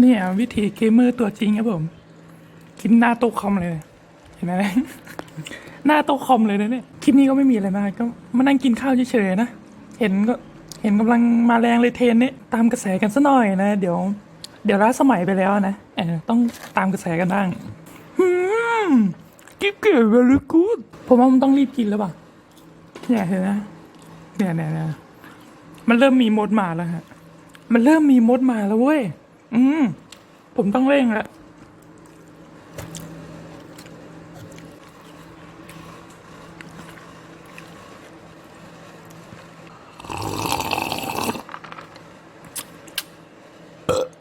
เนี่ยวิธีเกมเมอร์ตัวจริงครับผม กินหน้าโต๊ะคอมเลย เห็นไหมหน้าโต๊ะคอมเลยนะเนี่ย คลิปนี้ก็ไม่มีอะไรมากก็มานั่งกินข้าวเฉยๆนะ เห็นก็ ห็นกำลังมาแรงเลยเทนนี่ตามกระแสกันซะหน่อยนะ เดี๋ยว เดี๋ยวล้าสมัยไปแล้วนะเออต้องตามกระแสกันบ้างกิ๊บเก๋ very good ผมว่ามันต้องรีบกินแล้วป่ะเนี่ยเห็นไหมเนี่ยเนี่ยเนี่ยมันเริ่มมีมดมาแล้วฮะ มันเริ่มมีมดมาแล้วเว้ย อืม ผมต้องเร่งละ